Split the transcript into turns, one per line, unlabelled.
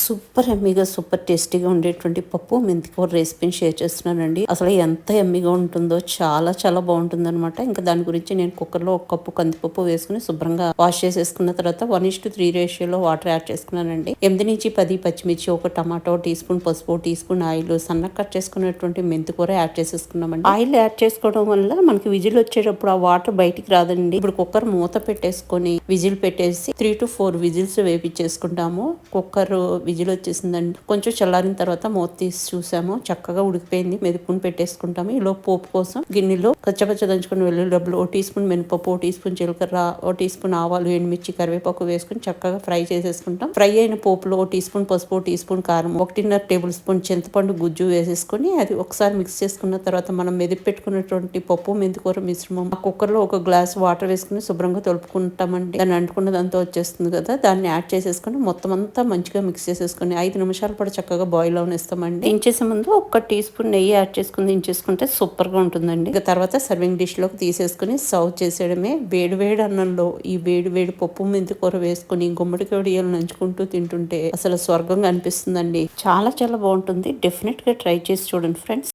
Super ఎమ్మీగా super టేస్టీగా ఉండేటువంటి పప్పు. మెంతికూర రెసిపీని షేర్ చేస్తున్నానండి. అసలు ఎంత ఎమ్మీగా ఉంటుందో చాలా చాలా బాగుంటుంది అనమాట ఇంకా దాని గురించి నేను కుక్కర్లో ఒక కప్పు కందిపప్పు వేసుకుని శుభ్రంగా వాష్ చేసేసుకున్న తర్వాత వన్ ఇస్ టు త్రీ రేషియోలో వాటర్ యాడ్ చేసుకున్నానండి. ఎనిమిది నుంచి పది పచ్చిమిర్చి ఒక టమాటో టీ స్పూన్ పసుపు టీ స్పూన్ ఆయిల్ సన్న కట్ చేసుకున్నటువంటి మెంతికూర యాడ్ చేసేసుకున్నామండి. ఆయిల్ యాడ్ చేసుకోవడం వల్ల మనకి విజిల్ వచ్చేటప్పుడు ఆ వాటర్ బయటికి రాదండి. ఇప్పుడు కుక్కర్ మూత పెట్టేసుకొని విజిల్ పెట్టేసి త్రీ టు ఫోర్ విజిల్స్ వేపించేసుకుంటాము. కుక్కర్ విజిల్ వచ్చేసిందండి. కొంచెం చల్లారిన తర్వాత మూత తీసి చూసాము. చక్కగా ఉడికిపోయింది. మెదుపుని పెట్టేసుకుంటాము. ఈలో పోపు కోసం గిన్నెలో కచ్చపచ్చ దంచుకుని వెల్లుల్లి డబ్బులు ఓ టీ స్పూన్ మినపప్పు ఓ టీ స్పూన్ జీలకర్ర ఓ టీ స్పూన్ ఆవాలు ఎండుమిర్చి కరివేపాకు వేసుకుని చక్కగా ఫ్రై చేసేసుకుంటాం. ఫ్రై అయిన పోపులో ఓ టీ స్పూన్ పసుపు ఓ టీ స్పూన్ కారం ఒకటిన్నర టేబుల్ స్పూన్ చింతపండు గుజ్జు వేసేసుకుని అది ఒకసారి మిక్స్ చేసుకున్న తర్వాత మనం మెదిపి పెట్టుకున్నటువంటి పప్పు మెంతికూర మిశ్రమం ఆ కుక్కర్లో ఒక గ్లాస్ వాటర్ వేసుకుని శుభ్రంగా తొలుపుకుంటామండి. దాన్ని అంటుకున్నదంతా వచ్చేస్తుంది కదా దాన్ని యాడ్ చేసేసుకుని మొత్తం అంతా మంచిగా మిక్స్ చేసేసుకుని ఐదు నిమిషాల పాటు చక్కగా బాయిల్ అవనిస్తామండి. దించేసే ముందు ఒక టీ స్పూన్ నెయ్యి యాడ్ చేసుకుని దించేసుకుంటే సూపర్గా ఉంటుందండి. ఇక తర్వాత సర్వింగ్ డిష్లోకి తీసేసుకుని సర్వ్ చేసేయడమే. వేడి వేడి అన్నంలో ఈ వేడి వేడి పప్పు మెంతి కూర వేసుకుని గుమ్మడికాయ వడియాలు నంచుకుంటూ తింటుంటే అసలు స్వర్గంగా అనిపిస్తుందండి. చాలా చాలా బాగుంటుంది. డెఫినెట్గా ట్రై చేసి చూడండి ఫ్రెండ్స్